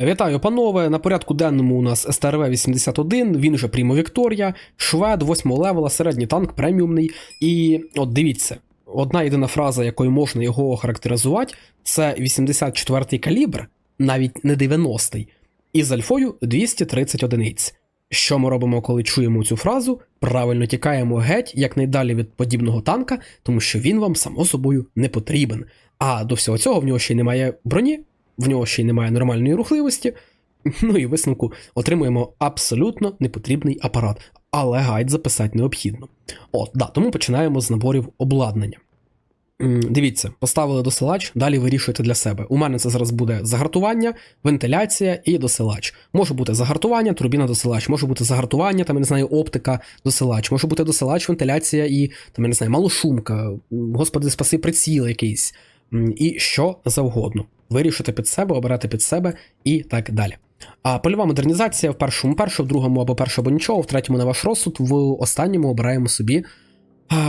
Вітаю, панове. На порядку денному у нас СТРВ-81, він же Прімо Вікторія, швед 8 левела, середній танк, преміумний. І от дивіться, одна єдина фраза, якою можна його охарактеризувати, це 84-й калібр, навіть не 90-й, із альфою 230 одиниць. Що ми робимо, коли чуємо цю фразу? Правильно тікаємо геть якнайдалі від подібного танка, тому що він вам само собою не потрібен. А до всього цього в нього ще й немає броні, в нього ще й немає нормальної рухливості. Ну і висновку отримуємо абсолютно непотрібний апарат, але гайд записати необхідно. От, да, тому починаємо з наборів обладнання. Дивіться, поставили досилач, далі вирішуєте для себе. У мене це зараз буде загартування, вентиляція і досилач. Може бути загартування, турбіна досилач, може бути загартування, там я не знаю, оптика, досилач, може бути досилач, вентиляція і там я не знаю, малошумка, господи, спаси приціл якийсь, і що завгодно. Вирішити під себе, обирати під себе і так далі. А польова модернізація в першому перше, в другому або перше або нічого, в третьому на ваш розсуд, в останньому обираємо собі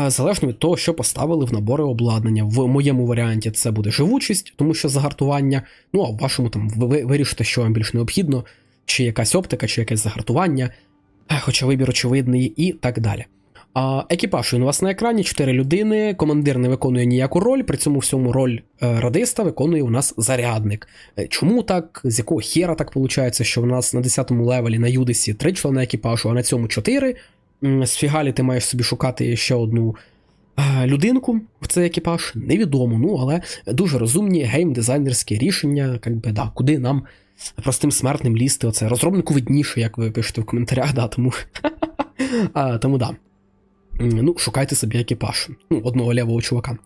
Залежно від того, що поставили в набори обладнання. В моєму варіанті це буде живучість, тому що загартування. Ну а в вашому там ви ви вирішите, що вам більш необхідно, чи якась оптика, чи якесь загартування, хоча вибір очевидний, і так далі. Екіпаж він у вас на екрані, 4 людини, командир не виконує ніяку роль, при цьому всьому роль е, радиста виконує у нас зарядник. Е, Чому так? З якого хера так виходить, що в нас на 10-му левелі на Юдисі 3 члени екіпажу, а на цьому 4? З фігалі ти маєш собі шукати ще одну е, людинку в цей екіпаж. Невідомо, ну але дуже розумні геймдизайнерські рішення, як би, да, куди нам простим смертним лізти. Оце розробнику видніше, як ви пишете в коментарях, да, тому, а, тому да. Ну, шукайте собі екіпаж. Ну, одного лівого чувака.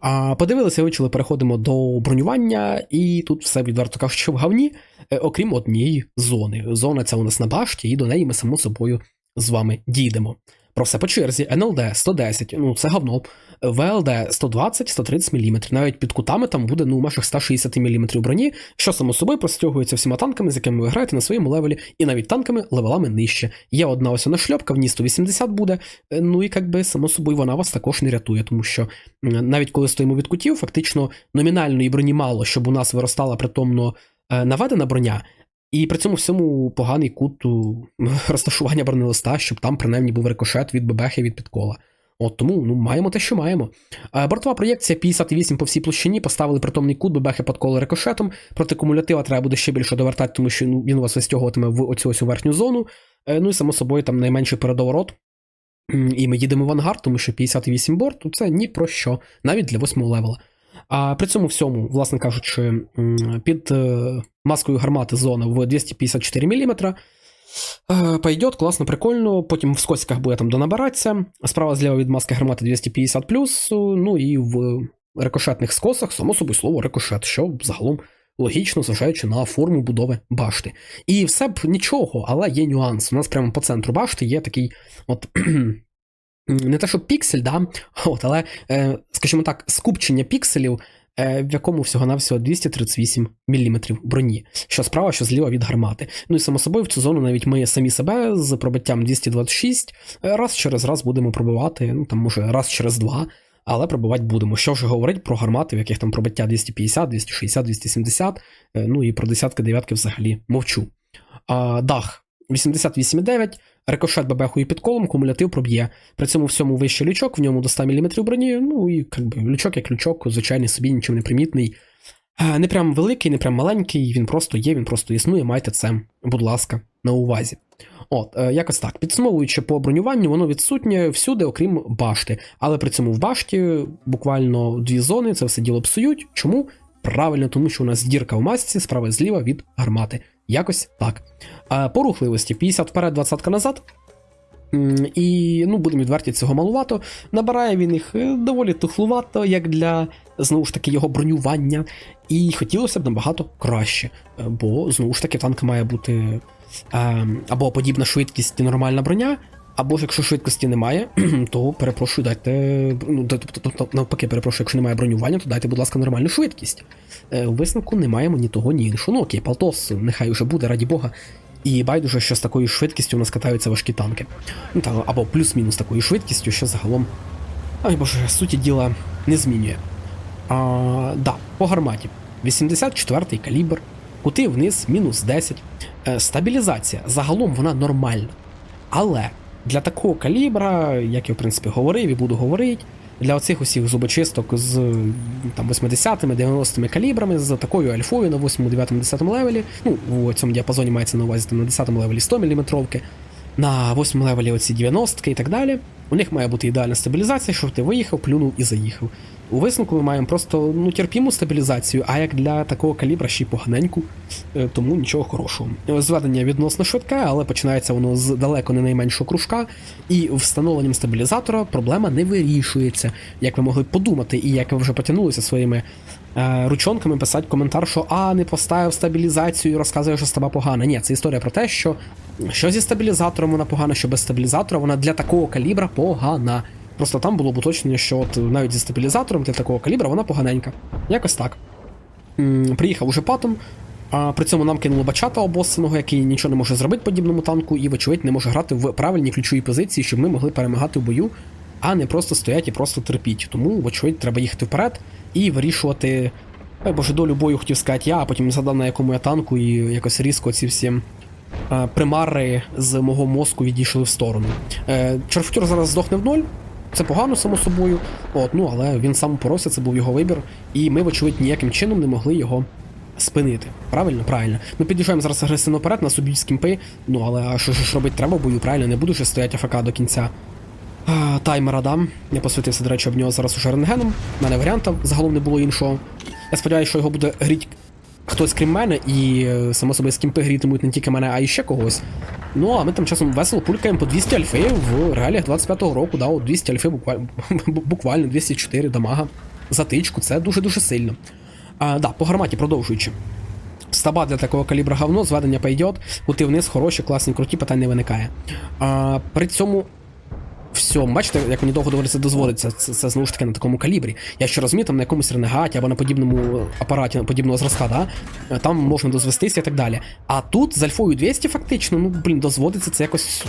А подивилися, вичили, переходимо до бронювання, і тут все відверто кажучи в говні, е, окрім однієї зони. Зона ця у нас на башті, і до неї ми само собою з вами дійдемо. Про все по черзі. НЛД 110, ну це говно. ВЛД 120-130 мм. Навіть під кутами там буде ну, в межах 160 мм броні, що само собою простягується всіма танками, з якими ви граєте на своєму левелі, і навіть танками левелами нижче. Є одна ось вона шльопка, в ній 180 буде. е, Ну і якби само собою вона вас також не рятує, тому що навіть коли стоїмо від кутів, фактично номінальної броні мало, щоб у нас виростала притомно е, наведена броня. І при цьому всьому поганий кут розташування бронелиста, щоб там принаймні був рикошет від бебехи від підкола. От тому ну, маємо те, що маємо. Е, Бортова проєкція 58 по всій площині, поставили притомний кут бебехи подколи рикошетом. Проти кумулятива треба буде ще більше довертати, тому що ну, він вас вистягуватиме в оцю ось верхню зону. Е, Ну і само собою там найменший передоворот. І ми їдемо в ангар, тому що 58 борт це ні про що, навіть для 8 левела. А при цьому всьому, власне кажучи, під е, маскою гармати зона в 254 мм. Пойдет, класно, прикольно. Потім в скосиках буде там донабиратися. Справа зліва від маски гармати 250 ну і в рикошетних скосах, само собою слово рикошет, що загалом логічно, зважаючи на форму будови башти. І все б нічого, але є нюанс. У нас прямо по центру башти є такий от. Не те, що піксель, да? От, але, е, скажімо так, скупчення пікселів, е, в якому всього-навсього 238 мм броні, що справа, що зліва від гармати. Ну і само собою в цю зону навіть ми самі себе з пробиттям 226 е, раз через раз будемо пробивати, ну там може раз через два, але пробивати будемо. Що вже говорить про гармати, в яких там пробиття 250, 260, 270, е, ну і про десятки дев'ятки взагалі мовчу. А, дах 88,9, рикошет бебехою під колом, кумулятив проб'є. При цьому всьому вищий лючок, в ньому до 100 мм броні, ну і как би, лючок як лючок, звичайний собі нічим не примітний. Е, Не прям великий, не прям маленький, він просто є, він просто існує, майте це, будь ласка, на увазі. От, е, якось так. Підсумовуючи по бронюванню, воно відсутнє всюди, окрім башти. Але при цьому в башті буквально дві зони це все діло псують. Чому? Правильно, тому що у нас дірка в масці справа зліва від гармати. Якось так. А по рухливості 50 вперед, 20 назад. І, ну, будемо відверті, цього малувато. Набирає він їх е, доволі тухлувато, як для знову ж таки його бронювання. І хотілося б набагато краще. е, Бо знову ж таки танк має бути е, або подібна швидкість і нормальна броня. Або ж якщо швидкості немає, то перепрошую, дайте. Ну, тобто, тобто, навпаки, перепрошую, якщо немає бронювання, то дайте, будь ласка, нормальну швидкість. Е, У висновку не маємо ні того, ні іншого. Ну окей, Палтос, нехай уже буде, раді Бога. І байдуже, що з такою швидкістю у нас катаються важкі танки. Ну там, або плюс-мінус такою швидкістю, що загалом. Ай боже, суті діла не змінює. А, да, по гарматі. 84-й калібр, кути вниз мінус 10. Е, Стабілізація загалом вона нормальна. Але для такого калібра, як я в принципі говорив і буду говорити, для оцих усіх зубочисток з там 80-ми, 90-ми калібрами, з такою альфою на 8, 9, 10 левелі, ну, у цьому діапазоні мається на увазі там, на 10 левелі 100 мм, на 8 левелі оці 90 і так далі. У них має бути ідеальна стабілізація, щоб ти виїхав, плюнув і заїхав. У висновку ми маємо просто ну, терпіму стабілізацію, а як для такого калібра ще й поганеньку, е, тому нічого хорошого. Зведення відносно швидке, але починається воно з далеко не найменшого кружка, і встановленням стабілізатора проблема не вирішується, як ви могли подумати, і як ви вже потягнулися своїми е, ручонками писати коментар, що а, не поставив стабілізацію і розказує, що стаба погана. Ні, це історія про те, що, що зі стабілізатором вона погана, що без стабілізатора вона для такого калібра погана. Просто там було б уточнення, що от навіть зі стабілізатором для такого калібра вона поганенька. Якось так. Приїхав уже патом, а при цьому нам кинули бачата обоссаного, який нічого не може зробити подібному танку, і, вочевидь, не може грати в правильній ключовій позиції, щоб ми могли перемагати в бою, а не просто стоять і просто терпіть. Тому, вочевидь, треба їхати вперед і вирішувати. Ой, боже, долю бою хотів сказати я, а потім згадав, на якому я танку, і якось різко ці всі е, примари з мого мозку відійшли в сторону. Е, Чорфтюр зараз здохне в ноль. Це погано, само собою. От, ну але він сам упоровся, це був його вибір, і ми, вочевидь, ніяким чином не могли його спинити. Правильно? Правильно. Ми під'їжджаємо зараз агресивно вперед на собі скімпи. Ну але а що ж робити треба бою, правильно? Не буду вже стояти АФК до кінця. А, таймера дам. Я посвятився, до речі, об нього зараз уже рентгеном. У мене варіантів загалом не було іншого. Я сподіваюся, що його буде гріть хтось крім мене, і е, само собою скімпи грітимуть не тільки мене, а й ще когось. Ну, а ми там часом весело пулькаємо по 200 альфи в реаліях 25-го року, да, от 200 альфи буквально, буквально 204 дамага за тичку, це дуже-дуже сильно. А, да, по гарматі продовжуючи. Стаба для такого калібра говно, зведення пойдет, кути вниз, хороші, класні, круті, питань не виникає. А, при цьому всьому, бачите, як мені довго доводиться дозволиться, це, це знову ж таки на такому калібрі. Я ще розумію, там на якомусь ренегаті або на подібному апараті на подібного зразка, да? там можна дозвестися і так далі. А тут з альфою 200 фактично, ну блін, дозводиться це якось.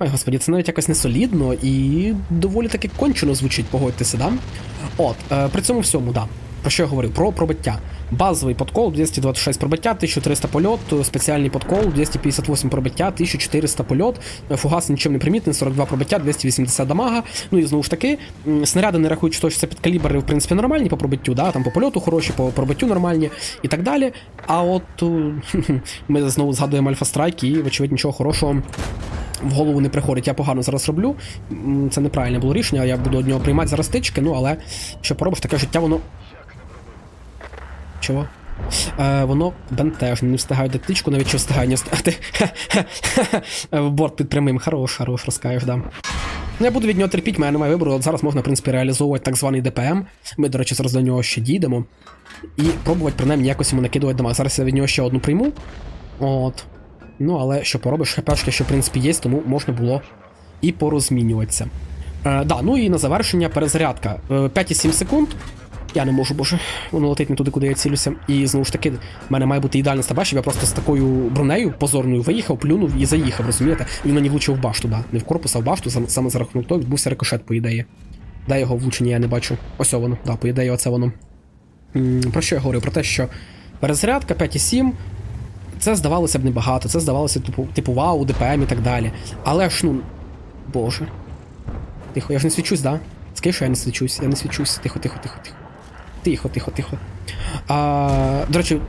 Ой, господі, це навіть якось не солідно і доволі таки кончено звучить, погодьтеся, да? От, е, при цьому всьому, да. Про що я говорив? Про пробиття. Базовий подкол 226 пробиття, 1300 польот, спеціальний подкол 258 пробиття, 1400 польот, фугас нічим не примітний, 42 пробиття, 280 дамага. Ну і знову ж таки, снаряди не рахують, що це під калібри, в принципі, нормальні по пробиттю, да? там по польоту хороші, по пробиттю нормальні і так далі. А от е, ми знову згадуємо Альфа Страйк і, вочевидь, нічого хорошого в голову не приходить. Я погано зараз роблю. Це неправильне було рішення, я буду од нього приймати зараз тички, ну але що поробиш, таке життя, воно. Чого? Е, воно бентежне, не встигаю дати тичку, навіть що встигаю не встигати. В борт під прямим. Хорош, хорош, розкаєш, да. Ну, Я буду від нього терпіти, мене немає вибору. От зараз можна, в принципі, реалізовувати так званий ДПМ. Ми, до речі, зараз до нього ще дійдемо. І пробувати принаймні якось йому накидувати дома. Зараз я від нього ще одну прийму. От. Ну, але що поробиш, хпшки, що в принципі є, тому можна було і порозмінюватися. Е, да, ну і на завершення перезарядка. Е, 5,7 секунд. Я не можу, боже, воно летить не туди, куди я цілюся. І знову ж таки, в мене має бути ідеальна стаба, щоб я просто з такою бронею позорною виїхав, плюнув і заїхав, розумієте? Він мені влучив в башту, да. Не в корпус, а в башту, саме, за рахунок того відбувся рикошет, по ідеї. Де його влучення я не бачу. Ось воно, да, по ідеї, оце воно. Про що я говорю? Про те, що перезарядка 5,7. Це здавалося б небагато, це здавалося типу, типу вау, ДПМ і так далі. Але ж ну. Боже. Тихо, я ж не свічусь, да? Скажи, що я не свічусь, я не свічусь. Тихо, тихо, тихо, тихо. Тихо, тихо, тихо. А, до речі,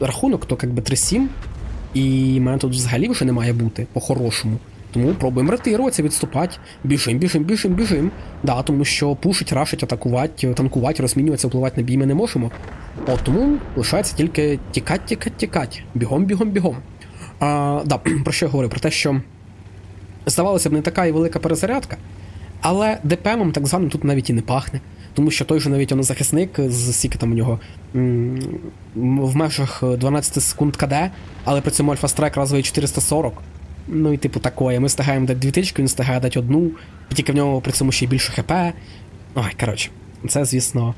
рахунок то якби 3-7, і мене тут взагалі вже не має бути по-хорошому. Тому пробуємо ретируватися, відступати. Біжим, біжим, біжим, біжим. Да, тому що пушить, рашить, атакувати, танкувати, розмінюватися, впливати на бій ми не можемо. От тому лишається тільки тікать, тікать, тікать. Бігом, бігом, бігом. А, да, про що я говорю? Про те, що здавалося б, не така і велика перезарядка, але ДПМом так званим тут навіть і не пахне. Тому що той же навіть воно захисник з скільки там у нього в межах 12 секунд КД, але при цьому Альфа Страйк разовий 440. Ну і типу такое. Ми стигаємо дати дві тички, він стигає дати одну, тільки в нього при цьому ще й більше ХП. Ой, коротше, це, звісно,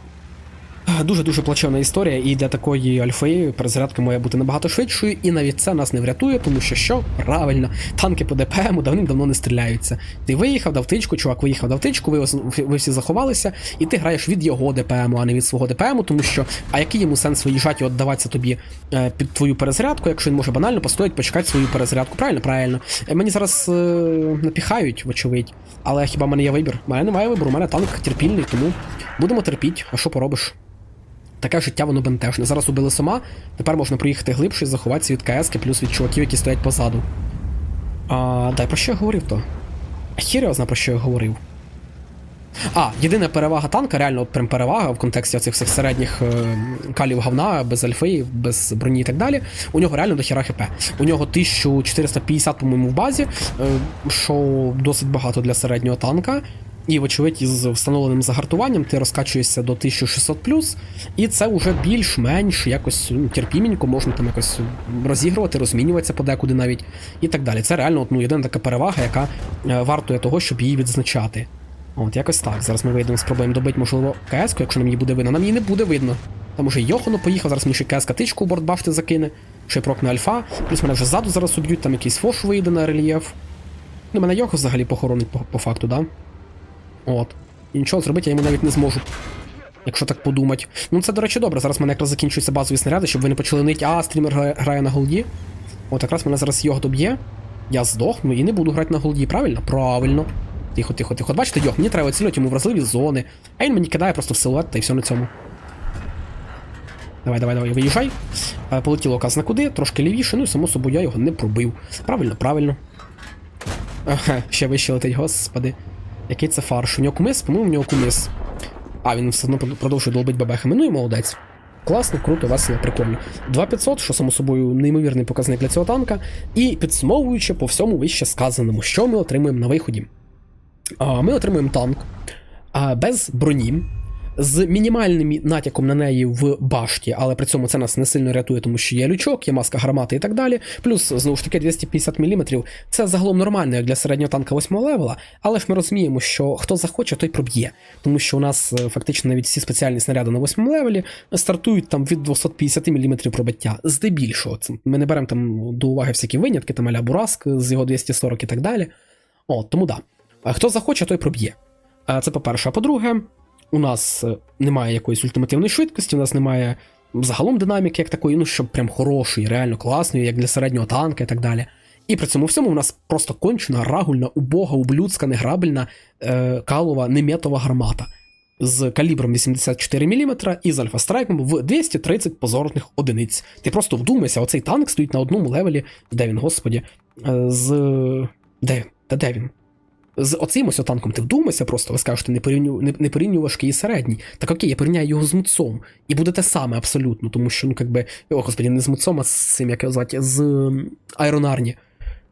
Дуже-дуже плачевна історія, і для такої альфи перезарядка має бути набагато швидшою, і навіть це нас не врятує, тому що що? Правильно, танки по ДПМу давним-давно не стріляються. Ти виїхав, дав тичку, чувак виїхав, дав тичку, ви, ви всі заховалися, і ти граєш від його ДПМу, а не від свого ДПМу, тому що а який йому сенс виїжджати і віддаватися тобі е, під твою перезарядку, якщо він може банально постоять, почекати свою перезарядку? Правильно, правильно. Е, мені зараз е, напіхають, вочевидь, але хіба в мене є вибір? У мене немає вибору, у мене танк терпільний, тому будемо терпіти, а що поробиш? Таке життя воно бентежне. Зараз убили сома, тепер можна проїхати глибше і заховатися від КС, плюс від чуваків, які стоять позаду. А, дай про що я говорив то? А зна про що я говорив. А, єдина перевага танка, реально от прям перевага в контексті цих всіх середніх е, калів говна, без альфи, без броні і так далі. У нього реально дохіра хп. У нього 1450, по-моєму, в базі, е, що досить багато для середнього танка. І, вочевидь, із встановленим загартуванням ти розкачуєшся до 1600 і це вже більш-менш якось ну, терпіменько, можна там якось розігрувати, розмінюватися подекуди навіть і так далі. Це реально от, ну, єдина така перевага, яка е, вартує того, щоб її відзначати. От, якось так. Зараз ми вийдемо, спробуємо добити, можливо, КС, якщо нам її буде видно. Нам її не буде видно. Там уже Йохану поїхав, зараз мені ще КС тичку у бортбашти закине, ще прокне альфа, плюс мене вже ззаду зараз уб'ють, там якийсь фош вийде на рельєф. Ну, мене Йохо взагалі похоронить по, по факту, да? От. І нічого зробити я йому навіть не зможу. Якщо так подумати. Ну це, до речі, добре. Зараз в мене якраз закінчуються базові снаряди, щоб ви не почали нити, а стрімер грає, на голді. От якраз мене зараз його доб'є. Я здохну і не буду грати на голді, правильно? Правильно. Тихо, тихо, тихо. Бачите, йох, мені треба цілити йому вразливі зони. А він мені кидає просто в силует та й все на цьому. Давай, давай, давай, виїжджай. Е, Полетіло казна куди, трошки лівіше, ну і само собою я його не пробив. Правильно, правильно. Ага, ще вище летить, господи. Який це фарш? У нього кумис? По-моєму, у нього кумис. А, він все одно продовжує долбить бабехами. Ну і молодець. Класно, круто, весело, прикольно. 2500, що само собою неймовірний показник для цього танка. І підсумовуючи по всьому вище сказаному, що ми отримуємо на виході. Ми отримуємо танк без броні, з мінімальним натяком на неї в башті, але при цьому це нас не сильно рятує, тому що є лючок, є маска гармати і так далі. Плюс, знову ж таки, 250 мм це загалом нормально як для середнього танка 8 левела, але ж ми розуміємо, що хто захоче, той проб'є. Тому що у нас е, фактично навіть всі спеціальні снаряди на 8 левелі стартують там від 250 мм пробиття. Здебільшого. Ми не беремо там до уваги всякі винятки, там аля Бураск з його 240 і так далі. От, тому да. А Хто захоче, той проб'є. Е, Це по-перше. А по-друге, у нас е, немає якоїсь ультимативної швидкості, у нас немає загалом динаміки як такої, ну щоб прям хорошої, реально класної, як для середнього танка і так далі. І при цьому всьому у нас просто кончена, рагульна, убога, ублюдська, неграбельна, е, калова, неметова гармата з калібром 84 мм і з альфа-страйком в 230 позорних одиниць. Ти просто вдумайся, оцей танк стоїть на одному левелі, де він, господі, е, з. Де? Та де він? З оцим ось танком ти вдумайся просто, ви скажете, не порівню, не, не порівнюю важкий і середній. Так окей, я порівняю його з муцом. І буде те саме абсолютно, тому що, ну, якби, о, господі, не з муцом, а з цим, як його звати, з Айронарні.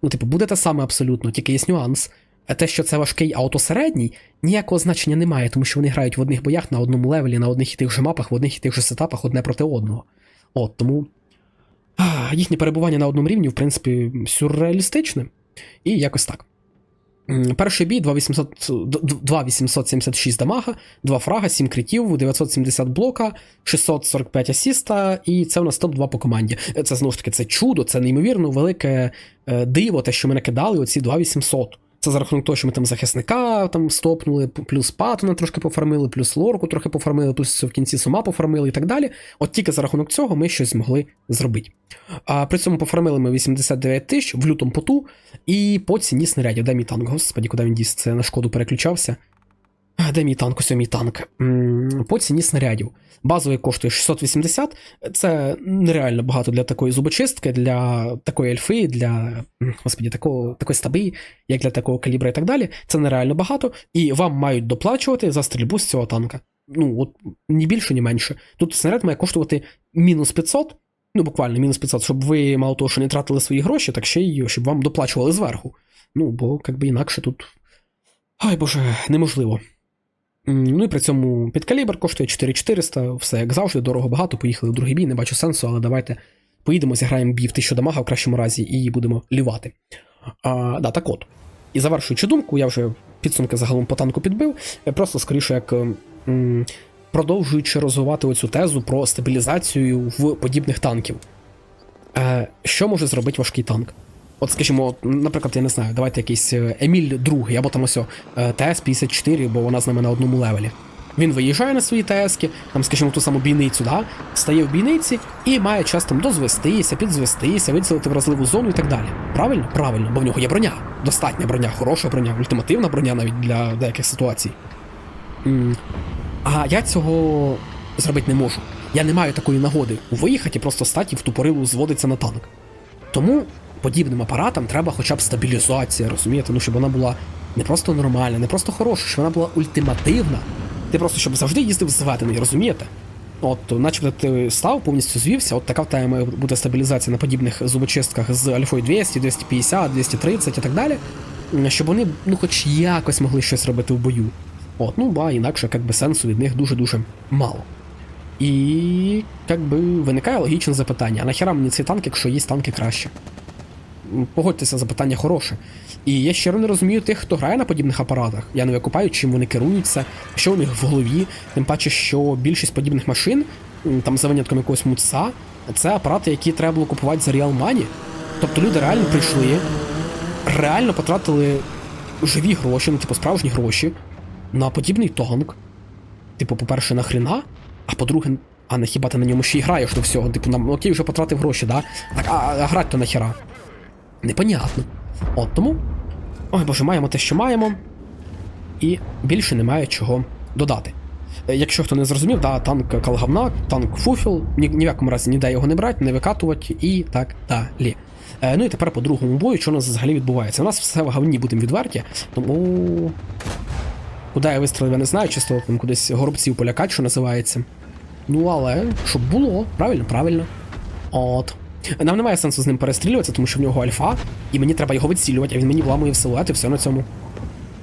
Ну, типу, буде те саме абсолютно, тільки є нюанс. А те, що це важкий, а середній, ніякого значення немає, тому що вони грають в одних боях на одному левелі, на одних і тих же мапах, в одних і тих же сетапах одне проти одного. От, тому їхнє перебування на одному рівні, в принципі, сюрреалістичне. І якось так. Перший бій 2800, д- д- 2876 дамага, 2 фрага, 7 критів, 970 блока, 645 асіста, і це у нас топ-2 по команді. Е, Це знову ж таки це чудо, це неймовірно велике е, диво, те, що ми накидали оці 2800. Це за рахунок того, що ми там захисника там стопнули, плюс патона трошки пофармили, плюс лорку трохи пофармили, плюс в кінці сума пофармили і так далі. От тільки за рахунок цього ми щось змогли зробити. А при цьому пофармили ми 89 тисяч в лютому поту, і по ціні снарядів. Де мій танк? Господі, куди він дійсно? Це на шкоду переключався. Де мій танк? Ось мій танк. По ціні снарядів. Базовий коштує 680. Це нереально багато для такої зубочистки, для такої ельфи, для господі, такого, такої стаби, як для такого калібра і так далі. Це нереально багато, і вам мають доплачувати за стрільбу з цього танка. Ну, от ні більше, ні менше. Тут снаряд має коштувати мінус 500, ну буквально мінус 500, щоб ви мало того, що не тратили свої гроші, так ще й щоб вам доплачували зверху. Ну, бо якби інакше тут. Ай боже, неможливо. Ну і при цьому підкалібр коштує 4400, все як завжди, дорого багато. Поїхали в другий бій, не бачу сенсу, але давайте поїдемо, зіграємо бій в 1000 дамага в кращому разі і будемо лівати. А, да, так от. І завершуючи думку, я вже підсумки загалом по танку підбив. Е, Просто скоріше, як ем, м, продовжуючи розвивати оцю тезу про стабілізацію в подібних танків. Е, що може зробити важкий танк? От, скажімо, наприклад, я не знаю, давайте якийсь е, Еміль другий, або там ось е, ТС-54, бо вона з нами на одному левелі. Він виїжджає на свої ТСки, там, скажімо, ту саму бійницю, да? стає в бійниці і має час там дозвестися, підзвестися, вицілити вразливу зону і так далі. Правильно? Правильно, бо в нього є броня. Достатня броня, хороша броня, ультимативна броня навіть для деяких ситуацій. А я цього зробити не можу. Я не маю такої нагоди виїхати і просто статі в тупорилу зводиться на танк. Тому подібним апаратам треба хоча б стабілізація, розумієте? Ну, щоб вона була не просто нормальна, не просто хороша, щоб вона була ультимативна. Ти просто щоб завжди їздив зведений, розумієте? От, начебто ти став, повністю звівся, от така в тебе має бути стабілізація на подібних зубочистках з альфою 200, 250, 230 і так далі, щоб вони ну хоч якось могли щось робити в бою. От, ну ба, інакше як би, сенсу від них дуже-дуже мало. І як би виникає логічне запитання: а нахіра мені цей танк, якщо є танки краще? Погодьтеся, запитання хороше. І я щиро не розумію тих, хто грає на подібних апаратах. Я не викупаю, чим вони керуються, що у них в голові. Тим паче, що більшість подібних машин, там за винятком якогось муца, це апарати, які треба було купувати за Real Money. Тобто люди реально прийшли, реально потратили живі гроші, ну, типу, справжні гроші, на подібний танк. Типу, по-перше, нахрена, а по-друге, а не хіба ти на ньому ще й граєш до всього? Типу, нам окей, вже потратив гроші, да? Так, а, а грати то нахера? Непонятно. От тому. Ой боже, маємо те, що маємо. І більше немає чого додати. Е, Якщо хто не зрозумів, да, танк Калгавна, танк Фуфіл, ні, ні в якому разі ніде його не брати, не викатувати і так далі. Е, ну і тепер по другому бою, що у нас взагалі відбувається. У нас все в говні, будемо відверті, тому. Куди я вистрілив, я не знаю, чисто там кудись горобців полякать, що називається. Ну, але щоб було, правильно, правильно. От. Нам немає сенсу з ним перестрілюватися, тому що в нього альфа, і мені треба його відсілювати, а він мені вламує в силует і все на цьому.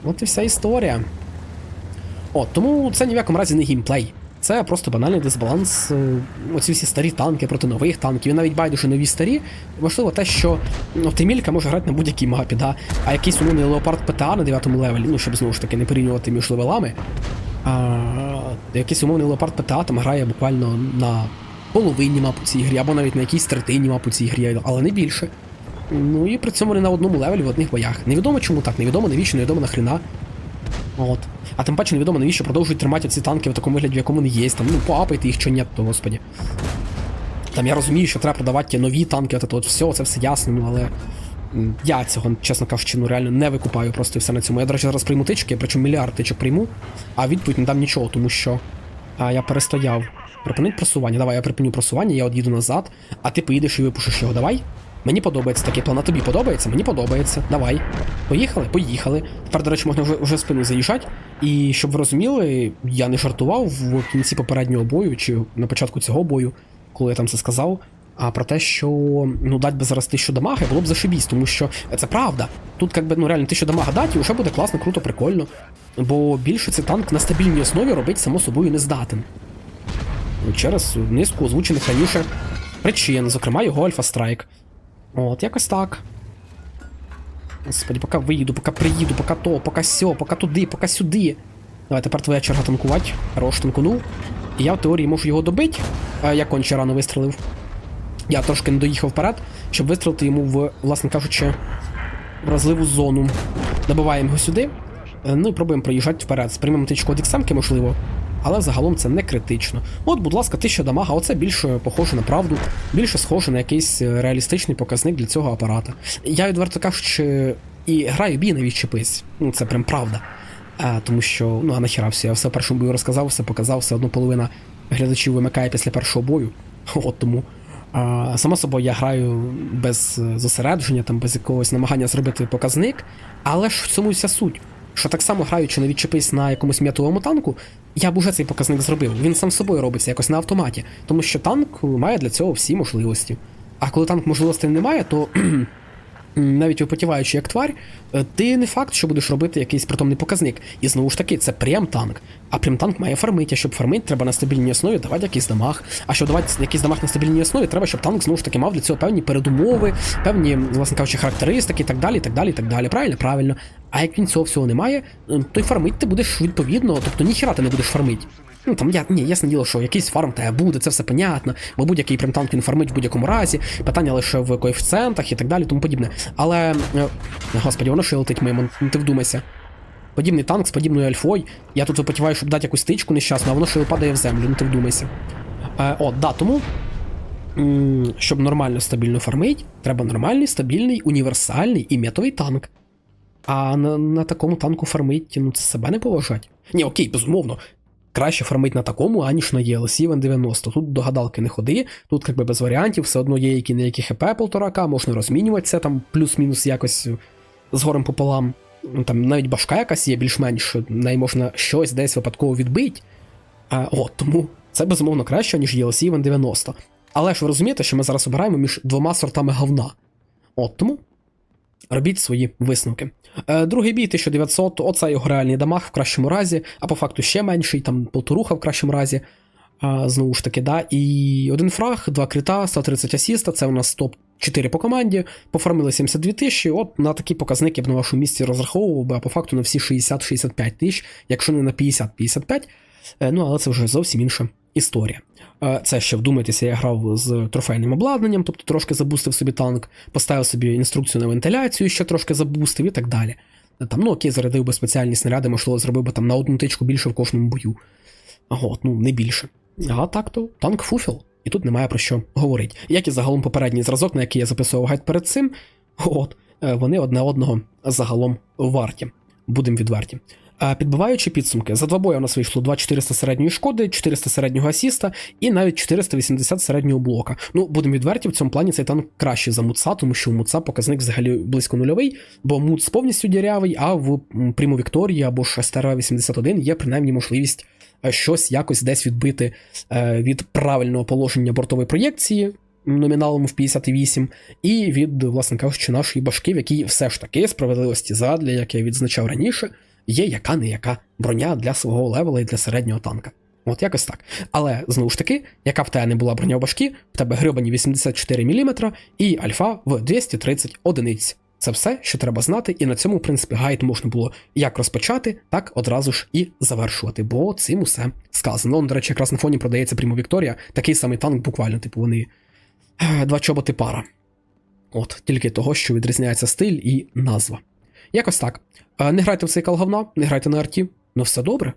От і вся історія. От, тому це ні в якому разі не геймплей. Це просто банальний дисбаланс. е, Оці всі старі танки проти нових танків. І навіть байдуже нові старі. Важливо те, що Тимілька може грати на будь-якій мапі, да? а якийсь умовний леопард ПТА на 9 левелі, ну щоб знову ж таки не порівнювати між левелами. А, якийсь умовний леопард ПТА там грає буквально на половині мап цій грі, або навіть на якійсь третині мап цій грі, але не більше. Ну і при цьому вони на одному левелі в одних боях. Невідомо чому так, невідомо навіщо, невідомо нахрена. От. А тим паче невідомо навіщо продовжують тримати ці танки в такому вигляді, в якому вони є. Там, ну, поапайте їх чи ні, то господі. Там я розумію, що треба продавати ті нові танки, от, от все, це все ясно, ну але. Я цього, чесно кажучи, ну реально не викупаю просто все на цьому. Я, до речі, зараз прийму тички, причому мільярд тичок прийму, а відповідь не дам нічого, тому що а, я перестояв. Припинить просування. Давай, я припиню просування, я од'їду назад, а ти поїдеш і випушиш його. Давай. Мені подобається такий план. А тобі подобається? Мені подобається. Давай. Поїхали? Поїхали. Тепер, до речі, можна вже, вже спину заїжджати. І щоб ви розуміли, я не жартував в кінці попереднього бою чи на початку цього бою, коли я там це сказав. А про те, що ну дать би зараз тисячу дамаги, було б зашибісь, тому що це правда. Тут якби ну реально тисячу дамага дати, і вже буде класно, круто, прикольно. Бо більше цей танк на стабільній основі робить само собою не здатен. Через низку озвучених раніше причин, зокрема його Альфа Страйк. От, якось так. Господи, поки виїду, поки приїду, поки то, поки сьо, поки туди, поки сюди. Давай, тепер твоя черга танкувати. Хорош танкунув. І я в теорії можу його добити, як конче рано вистрелив. Я трошки не доїхав вперед, щоб вистрелити йому в, власне кажучи, вразливу зону. Добиваємо його сюди. Е, Ну і пробуємо проїжджати вперед. Сприймемо тичку від можливо. Але загалом це не критично. От, будь ласка, 1000 дамага, оце більше похоже на правду, більше схоже на якийсь е, реалістичний показник для цього апарата. Я відверто кажучи, і граю бій на відчепись. Ну, це прям правда. А, тому що, ну а нахіра все, я все в першому бою розказав, все показав, все одно половина глядачів вимикає після першого бою. От тому. А, само собою, я граю без е, зосередження, там, без якогось намагання зробити показник, але ж в цьому вся суть. Що так само граючи на відчепись на якомусь м'ятовому танку, я б уже цей показник зробив. Він сам собою робиться якось на автоматі, тому що танк має для цього всі можливості. А коли танк можливостей не має, то навіть випотіваючи як тварь, е, ти не факт, що будеш робити якийсь притомний показник. І знову ж таки, це прем-танк. А прем-танк має фармити. А щоб фармити, треба на стабільній основі давати якийсь дамаг. А щоб давати якийсь дамаг на стабільній основі, треба, щоб танк знову ж таки мав для цього певні передумови, певні, власне кажучи, характеристики і так далі, і так далі, і так далі. Правильно? Правильно. А як він цього всього не має, ем, то й фармить ти будеш відповідно, тобто ніхіра ти не будеш фармить. Ну там я ні, ясне діло, що якийсь фарм тебе буде, це все понятно, бо будь-який примтанк він фармить в будь-якому разі, питання лише в коефіцієнтах і так далі, тому подібне. Але, е, господі, воно ще мимо, ну ти вдумайся. Подібний танк з подібною альфою. Я тут випотіваю, щоб дати якусь тичку нещасну, а воно ще падає в землю, ну ти вдумайся. Е, о, да, тому, щоб нормально стабільно фармить, треба нормальний, стабільний, універсальний і метовий танк. А на, на такому танку фармить, ну це себе не поважать. Ні, окей, безумовно. Краще фармить на такому, аніж на ELC Вен 90. Тут до гадалки не ходи, тут якби без варіантів, все одно є які неякі хп 1,5к, можна розмінювати це там плюс-мінус якось з горем пополам. Ну, Там навіть башка якась є більш-менш, неї можна щось десь випадково відбити. А, от, тому це безумовно краще, ніж ELC Вен 90. Але ж ви розумієте, що ми зараз обираємо між двома сортами говна. От тому робіть свої висновки. Е, другий бій 1900, оце його реальний дамаг в кращому разі, а по факту ще менший, там полторуха в кращому разі. А, знову ж таки, да. І один фраг, два крита, 130 асіста, це у нас топ-4 по команді. Пофармили 72 тисячі. От на такі показники б на вашому місці розраховував би, а по факту на всі 60-65 тисяч, якщо не на 50-55. Е, Ну, але це вже зовсім інша історія. Е, Це ще вдумайтеся, я грав з трофейним обладнанням, тобто трошки забустив собі танк, поставив собі інструкцію на вентиляцію, ще трошки забустив і так далі. Е, Там, ну окей, зарядив би спеціальні снаряди, можливо, зробив би там на одну тичку більше в кожному бою. От, ну не більше. А так то танк фуфіл. І тут немає про що говорити. Як і загалом попередній зразок, на який я записував гайд перед цим, от, е, вони одне одного загалом варті. Будемо відверті. Підбиваючи підсумки, за два бої у нас вийшло 2400 середньої шкоди, 400 середнього асіста і навіть 480 середнього блока. Ну, будемо відверті, в цьому плані цей танк краще за муца, тому що у муца показник взагалі близько нульовий, бо муц повністю дірявий, а в м, Пріму Вікторії або ж STR 81 є принаймні можливість е, щось якось десь відбити е, від правильного положення бортової проєкції. Номіналом в 58, і від, власне кажучи, нашої башки, в якій все ж таки справедливості задля, як я відзначав раніше, є яка не яка броня для свого левела і для середнього танка. От якось так. Але знову ж таки, яка в тебе не була броня в башки, в тебе грибані 84 мм і альфа в 230 одиниць. Це все, що треба знати, і на цьому, в принципі, гайд можна було як розпочати, так одразу ж і завершувати, бо цим усе сказано. Он, до речі, якраз на фоні продається Прімо Вікторія, такий самий танк, буквально, типу, вони е, два чоботи пара. От, тільки того, що відрізняється стиль і назва. Якось так. Не грайте в цей кал говна, не грайте на арті, ну все добре.